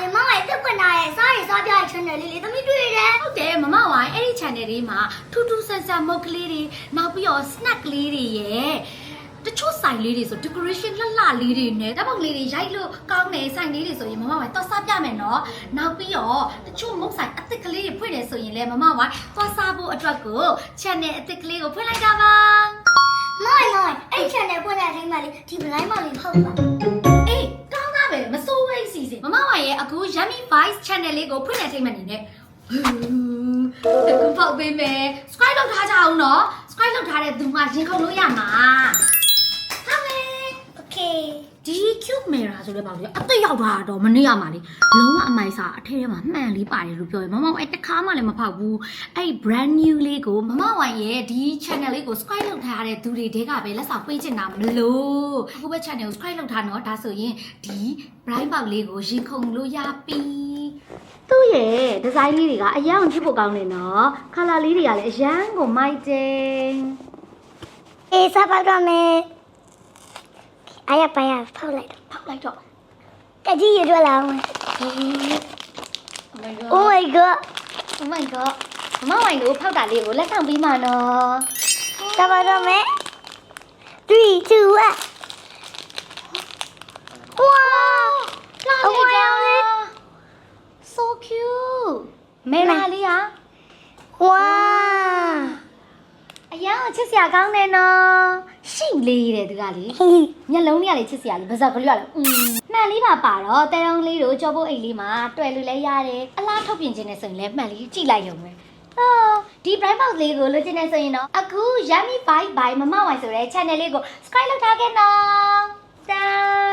လေမမရဲ့တက်ခွင့်ထားရဲ့စားရစားပြရဲ့ channel လေးလေသမီးတွေ့ရတယ်ဟုတ်တယ်မမဝိုင်းအဲ့ဒီ channel လေးမှာထူးထူးဆန်းဆန်းမုတ်ကလေးတွေနောက်ပြီးတော့ snack ကလေးတွေရဲ့တချို့ဆိုင်လေးတွေဆို decoration လှလှလေးတွေနဲ့တပ်ပုံလေးတွေရိုက်လို့ကောင်းတယ်ဆိုင်လေးတွေဆိုရင်မမဝိုင်းတော့စားပြမယ်နော်နောက်ပြီးတော့တချို့မုတ်ဆိုင်အသစ်ကလေးတွေဖွင့်တယ်ဆိုရင်လည်းမမဝိုင်းသွားစားဖို့အတွက်ကို channel အသစ်ကလေးကိုဖွင့်လိုက်တာပါမမမမအဲ့ channel ပွင့်တဲ့အချိန်မှာလေဒီ blind မလေးဖောက်ပါ Yummy Vice channel လေးကိုဖွင့်တဲ့အချိန်မှနေနဲ့တကူပေါက်ပေးမယ် subscribe လုပ်ထားကြအောင်နော် subscribe လုပ်ထားတဲ့သူမှရင်ခုန်လို့ရမှာ ဆိုတဲ့ပေါက်လေးအသက်ရောက်သွားတော့မနေရမှာလေလုံးဝအမိုက်စာအထက်ထဲမှာမှန်လေးပါတယ်လို့ပြောရင်မမအဲ့တခါမှလည်းမဖောက်ဘူးအဲ့ brand new လေးကိုမမဝိုင်ရဲ့ဒီ channel လေးကို subscribe လုပ်ထားတဲ့သူတွေတဲကပဲလက်ဆောင်ပေးချင်တာမလို့အခုပဲ channel ကို subscribe လုပ်ထားတော့ဒါဆိုရင်ဒီ bright ပေါက်လေးကိုရင်ခုန်လို့ရပြီသူ့ရဲ့ဒီဇိုင်းလေးတွေကအရင်ကြည့်ဖို့ကောင်းတယ်နော် color လေးတွေကလည်းအရန်ကိုမိုက်တယ်အေးစားပါတော့မယ် အရပါရဖောက်လိုက်တော့ဖောက်လိုက်တော့တကြီးရထွက်လာအောင် Oh Oh my god Oh my god မမဝိုင်ကိုဖောက်တာလေးကိုလက်ဆောင်ပေးမှာနော်စားပါတော့မယ်3 2 1 wow လာအဝေးရောင်လေး so cute မဲလာလေးอ่ะ wow အရင်ကချစ်စရာကောင်းတယ်နော် ရှိလေးတဲ့သူကလေမျက်လုံးလေးကလေချစ်စရာလေးပါဇက်ကလေးကလည်းอืมမှန်လေးပါပါတော့တဲုံလေးတို့ကြောပုတ်အိတ်လေးမှာတွေ့လို့လဲရတယ်အလားထုတ်ပြင်ခြင်းနဲ့ဆိုရင်လည်းမှန်လေးကြည့်လိုက်ရုံပဲအော်ဒီ bright box လေးကိုလိုချင်နေဆိုရင်တော့အခု yummy bite by မမဝိုင်ဆိုတဲ့ channel လေးကို subscribe လုပ်ထားခဲ့နော်တန်